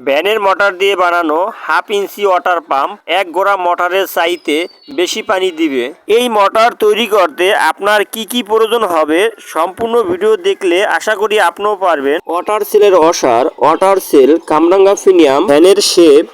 ভ্যানের মোটর দিয়ে বানানো হাফ ইঞ্চি ওয়াটার পাম্প এক গোড়া মোটরের চাইতে বেশি পানি দিবে। এই মোটর তৈরি করতে আপনার কি কি প্রয়োজন হবে সম্পূর্ণ ভিডিও দেখলে আশা করি আপনিও পারবেন। ওয়াটার সেলের অসার, ওয়াটার সেল, কামরাঙ্গা ফিনিয়াম, ভ্যানের শেপ,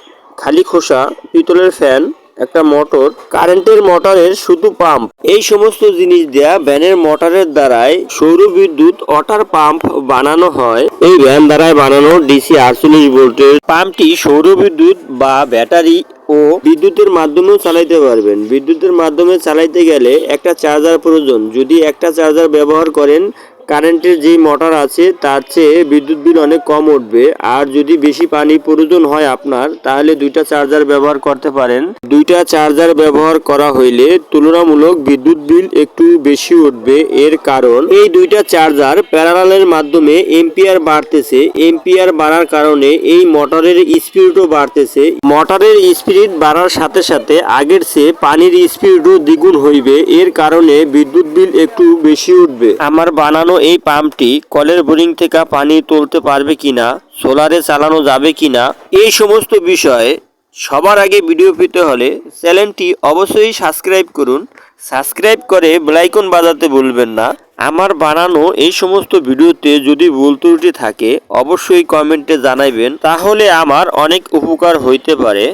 খালি খোসা, পিতলের ফ্যান একটা মোটর, কারেন্টের মোটরের শুধু পাম্প এই সমস্ত জিনিস দেয়া ভ্যানের মোটরের দ্বারাই সৌর বিদ্যুৎ ওয়াটার পাম্প বানানো হয়। এই ভ্যান দ্বারাই বানানো ডিসি আটচল্লিশ ভোল্টের পাম্পটি সৌর বিদ্যুৎ বা ব্যাটারি ও বিদ্যুতের মাধ্যমেও চালাইতে পারবেন। বিদ্যুতের মাধ্যমে চালাইতে গেলে একটা চার্জার প্রয়োজন। যদি একটা চার্জার ব্যবহার করেন কারেন্টের যেই মোটর আছে, তার চেয়ে বিদ্যুৎ বিল অনেক কম উঠবে। আর যদি বেশি পানি প্রয়োজন হয় আপনার, তাহলে দুইটা চার্জার ব্যবহার করতে পারেন। দুইটা চার্জার ব্যবহার করা হইলে তুলনামূলক বিদ্যুৎ বিল একটু বেশি উঠবে। এর কারণ, এই দুইটা চার্জার প্যারালালের মাধ্যমে এম্পিয়ার বাড়তেছে। এম্পিয়ার বাড়ার কারণে এই মোটরের স্পিডও বাড়তেছে। মোটরের স্পিড বাড়ার সাথে সাথে আগের চেয়ে পানির স্পিডও দ্বিগুণ হইবে। এর কারণে বিদ্যুৎ বিল একটু বেশি উঠবে। আমার বানানো এই পাম্পটি কলের বোরিং থেকে পানি তুলতে পারবে কিনা, সোলারে চালানো যাবে কিনা, এই সমস্ত বিষয়ে সবার আগে ভিডিও পেতে হলে চ্যানেলটি অবশ্যই সাবস্ক্রাইব করুন। সাবস্ক্রাইব করে বেলাইকন বাজাতে ভুলবেন না। আমার বানানো এই সমস্ত ভিডিওতে যদি ভুল ত্রুটি থাকে, অবশ্যই কমেন্টে জানাইবেন। তাহলে আমার অনেক উপকার হইতে পারে।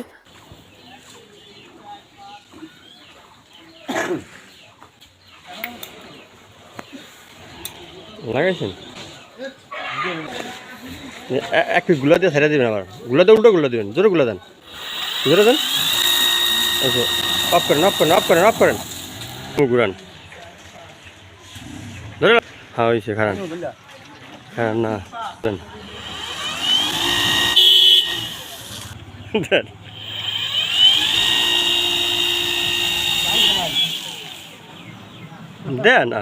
লাগাইছেন? একটু গুলা দিয়ে ছেড়ে দিবেন আবার। গুলা দিয়ে উল্টো গুলা দিবেন, জোরে গুলা দেন। জোরে দেন। আচ্ছা অফ করেন অফ করেন অফ করেন অফ করেন। ঘুরান। ধরে হ্যাঁ হয়েছে খারান। হ্যাঁ না, দেন। দেন। না